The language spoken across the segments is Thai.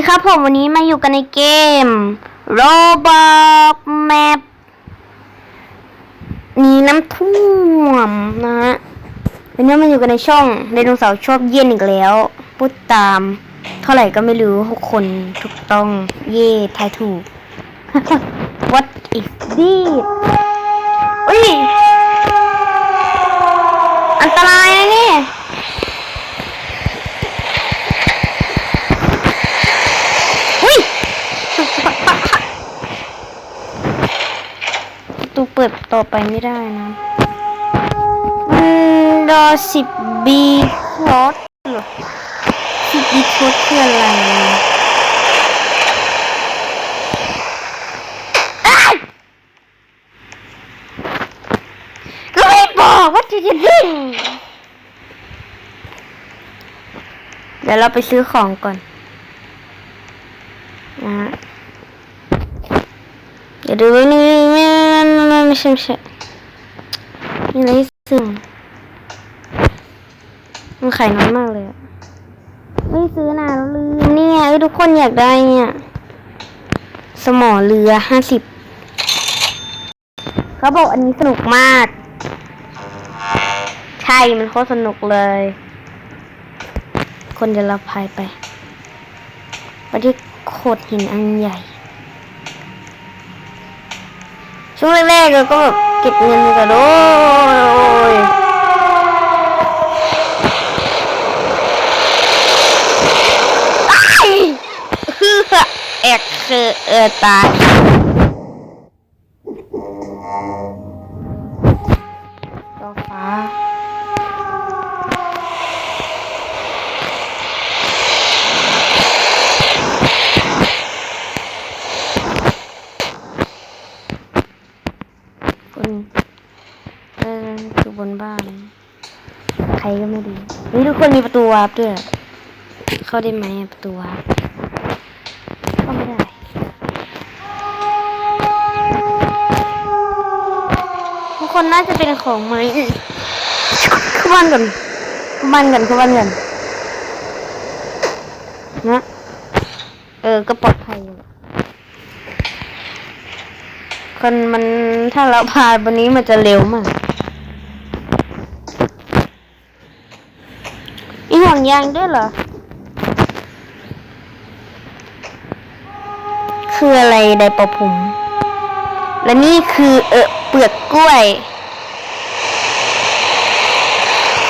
ดีครับผมวันนี้มาอยู่กันในเกม Roblox Map นี่น้ำท่วมนะฮะวันนี้มาอยู่กันในช่องไดโนเสาร์ชอบเย็นอีกแล้ว พูดตาม เท่าไหร่ก็ไม่รู้ทุกคนถูกต้องเย่ทายถูก What is this อุ้ยอันตรายนะเนี่ย อุ้ยประตู เปิดต่อไปไม่ได้นะมันรอสิบบีครอสเหรอสิบบีครอสคืออะไรก็ไม่บอกว่าจะจะดึงเดี๋ยวเราไปซื้อของก่อนนะเดี๋ยวดูนี่ ใช่ไม่ใช่มีอะไรให้ซื้อมันขายน้อยมากเลยอะไม่ซื้อนานแล้วลืมเนี่ยเอ้ยทุกคนอยากได้เนี่ย สมอเรือห้าสิบเขาบอกอันนี้สนุกมาก ใช่ มันโคตรสนุกเลย คนจะรับพายไปไปที่โขดหินอันใหญ่ ช่วงแรกๆเราก็แบบเก็บเงินกันโอ้ยอ้ายเฮือแอกคือเออตาย นี่ทุกคนมีประตูวาร์ปด้วย เข้าได้ไหมอะประตูวาร์ปเข้าไม่ได้ ทุกคนน่าจะเป็นของไหมเข้าบ้านก่อนเข้าบ้านก่อนเข้าบ้านก่อนนะเออ ก็ปลอดภัยอยู่คนมันถ้าเราพาบนนี้มันจะเร็วมากอีห่วง ยางด้วยเหรอ คืออะไรไดปะผม และนี่คือเออเปลือกกล้วย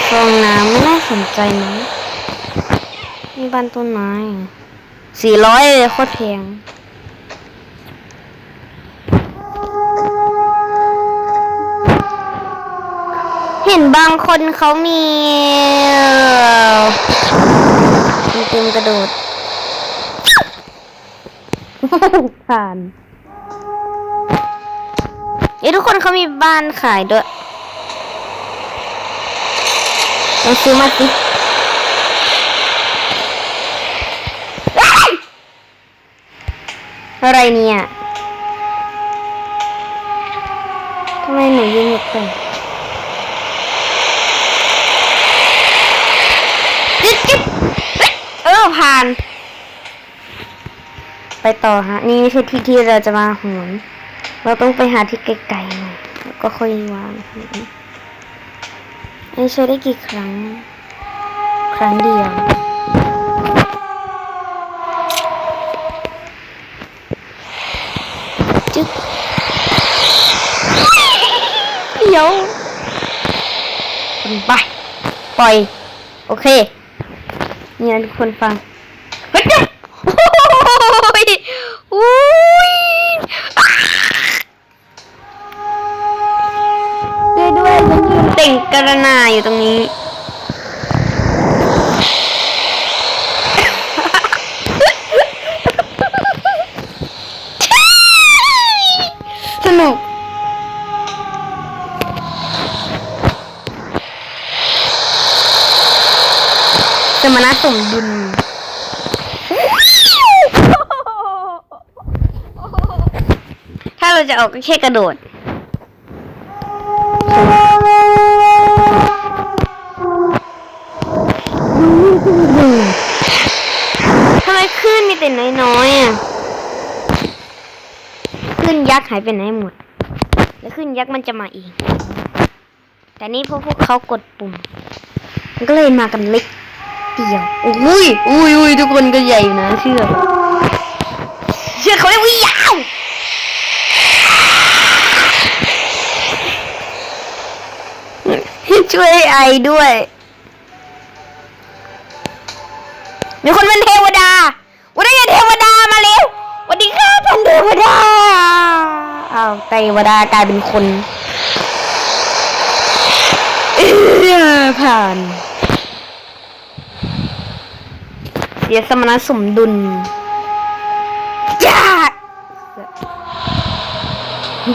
ฟองน้ำไม่น่าสนใจนะมีบานต้นไม้สี่ร้อยเลยโคตรแพง เห็นบางคนเขามีมีเต็มกระโดดผ่านเอ้ยทุกคนเขามีบ้านขายด้วยลองซื้อมาสิเอ้ยอะไรเนี่ยทำไมหนูยืนหยุดไป จิ๊บจิ๊บเออ ผ่าน ไปต่อฮะ นี่ไม่ใช่ที่ที่เราจะมาหนเราต้องไปหาที่ไกลๆหน่อยแล้วก็ค่อยวางหนนี่ใช้ได้กี่ครั้ง ครั้งเดียวจึ๊กเดี๋ยวไป ปล่อย โอเค นี่นะทุกคนฟังเฮ้ยโอ้ยช่วยด้วยฉันยืนเต่งกระนาอยู่ตรงนี้ สนุก สมณะสมดุลถ้าเราจะออกก็แค่กระโดด ทำไมคลื่นมีแต่น้อยๆอะ ขึ้นยักษ์หายไปไหนหมด แล้วขึ้นยักษ์มันจะมาเองแต่นี่พวกพวกเขากดปุ่ม มันก็เลยมากันเล็ก เดียวอุ้ยอุ้ยอุ้ยทุกคนก็ใหญ่อยู่นะเชื่อเชื่อเขาเรียกว่ายาวช่วยไอด้วย มีคนเป็นเทวดาวันนี้เทวดามาเร็วสวัสดีค่ะท่านเทวดาอ้าวเทวดากลายเป็นคนผ่าน เสียสมณสมดุลจ้า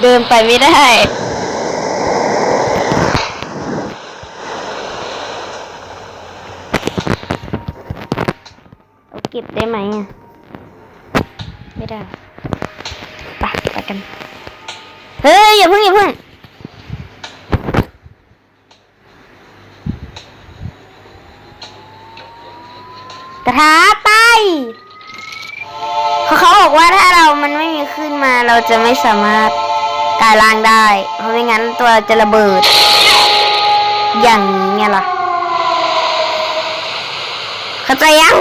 เดินไปไม่ได้เก็บได้ไหมไม่ได้ไปไปกัน เฮ้ยอย่าเพิ่งอย่าเพิ่ง กระทาไปเขาเขาบอกว่าถ้าเรามันไม่มีขึ้นมาเราจะไม่สามารถกลายร่างได้ เพราะไม่งั้นตัวจะระเบิด อย่างนี้ไงล่ะ เข้าใจยัง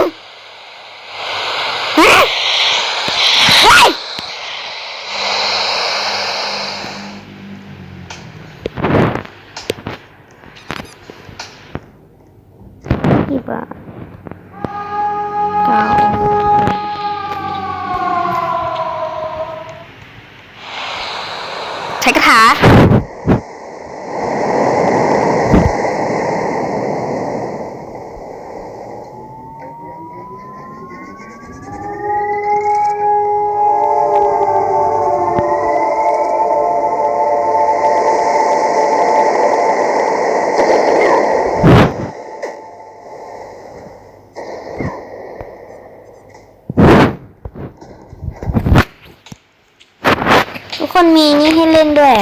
คนมีนี่ให้เล่นด้วย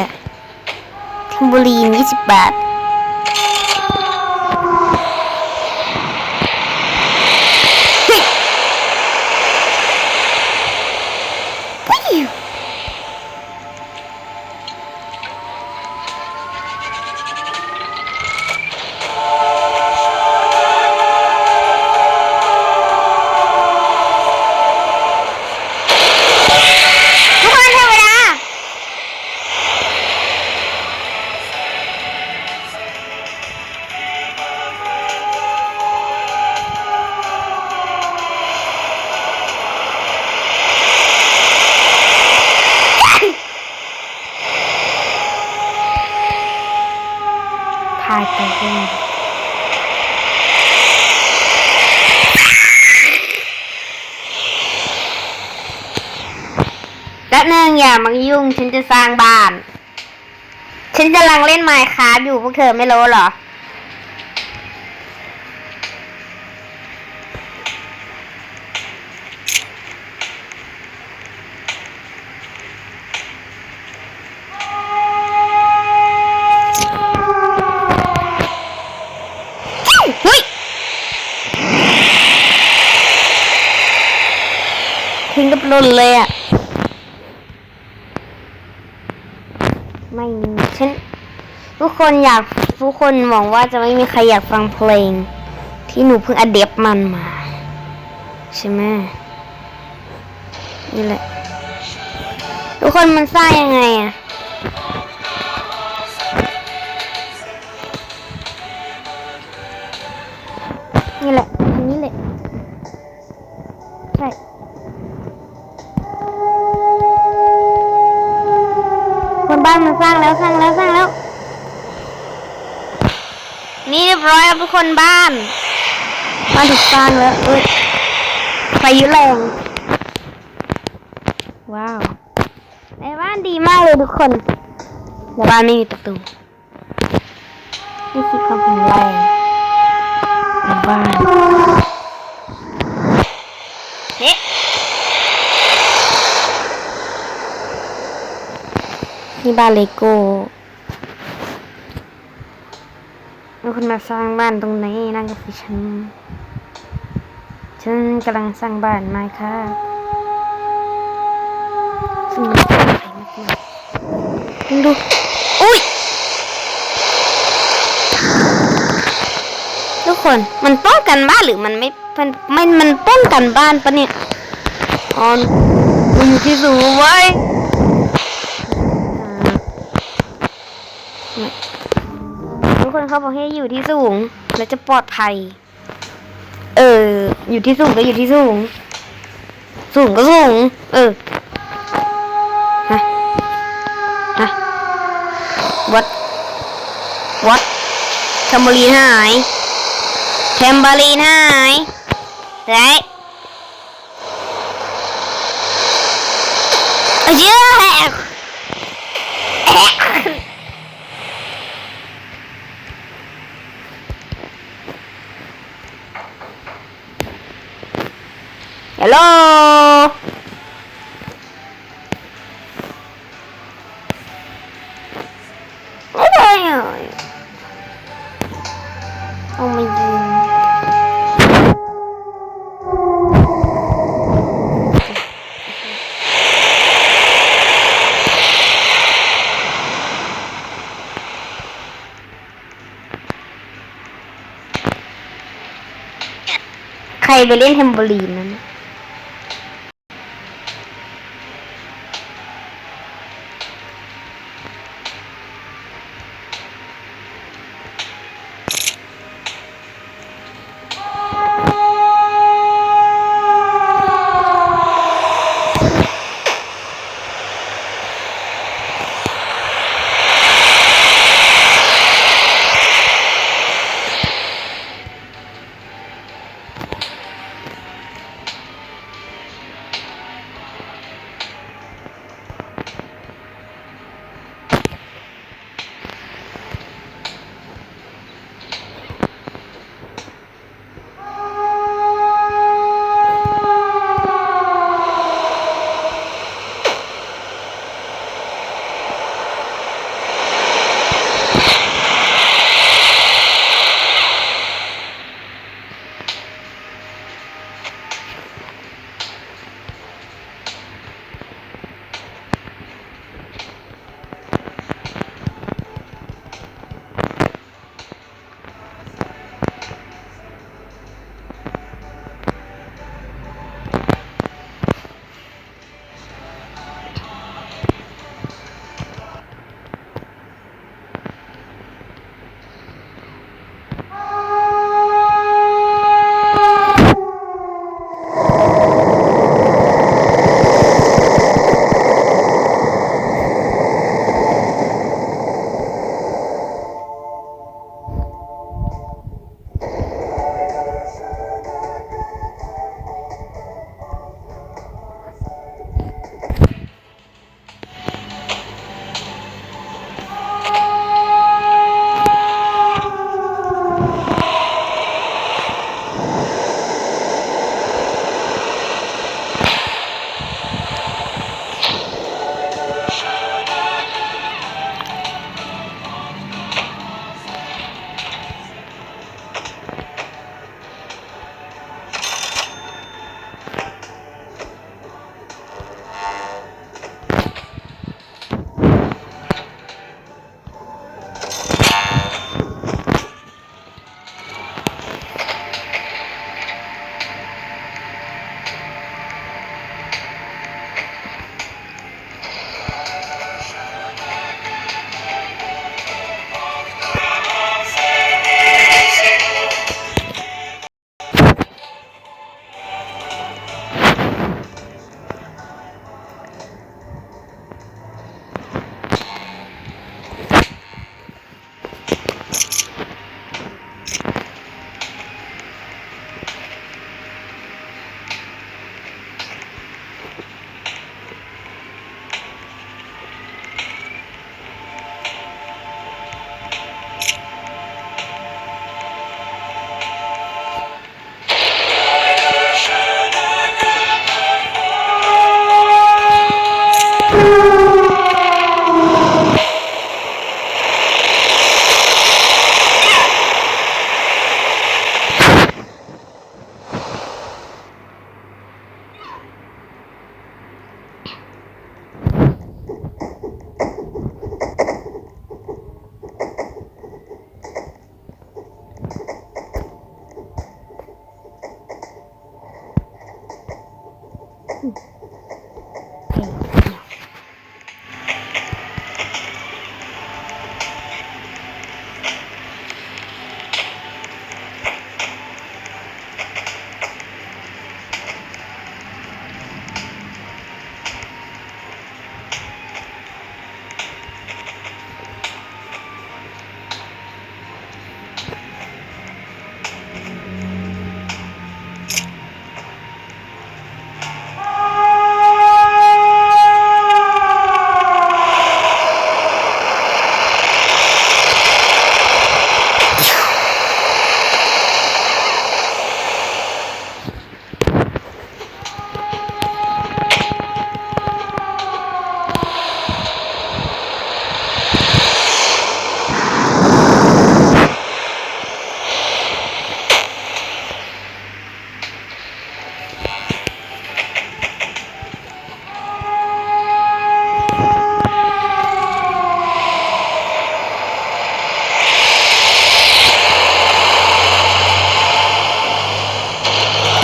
เทมโบลีนยี่สิบบาท และเนื่องอย่ามายุ่งฉันจะสร้างบ้าน ฉันกำลังเล่นไมค์คราฟอยู่พวกเธอไม่รู้หรอ เฮ้ยทิ้งกับหล่นเลยอะ ไม่มีฉันทุกคนอยากทุกคนหวังว่าจะไม่มีใครอยากฟังเพลง ที่หนูเพิ่งอเดบมันมา ใช่ไหมนี่แหละ ทุกคนมันสร้างยังไงอะ คนบ้านมันสร้างแล้วสร้างแล้วสร้างแล้ว นี่เรียบร้อยแล้วทุกคนบ้านบ้านถูกสร้างแล้วเอ้ยไฟยุแรงว้าวในบ้านดีมากเลยทุกคนแต่บ้านไม่มีประตูนี่คือความแข็งแรงในบ้าน นี่บ้านเลโก้มีคนมาสร้างบ้านตรงนี้นั่นก็คือฉัน ฉันกำลังสร้างบ้านไม้ค่ะซึ่งมันปลอดภัยมากๆดูอุ้ยทุกคนมันป้องกันบ้านหรือมันไม่มันมันมันป้องกันบ้านปะเนี่ยออนมันอยู่ที่สูงไว้อ่าทุก คนเขาบอกให้อยู่ที่สูง แล้วจะปลอดภัย เออ อยู่ที่สูงก็อยู่ที่สูง สูงก็สูง เออฮะฮะวัดวัดแทมโบลีนหายแทมโบลีนหายไหนเอาเยอะ ฮัลโหลอะไรอะเอามายิงใครไปเล่นเทมโบลีน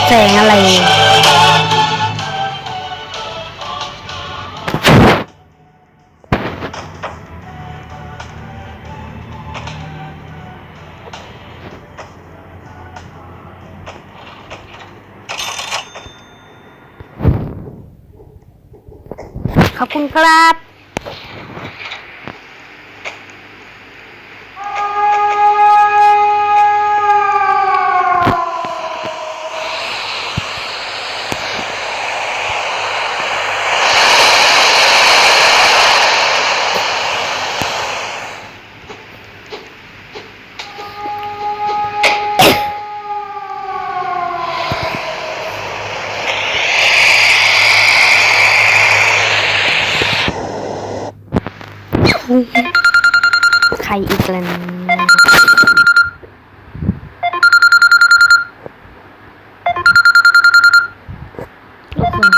แสงอะไร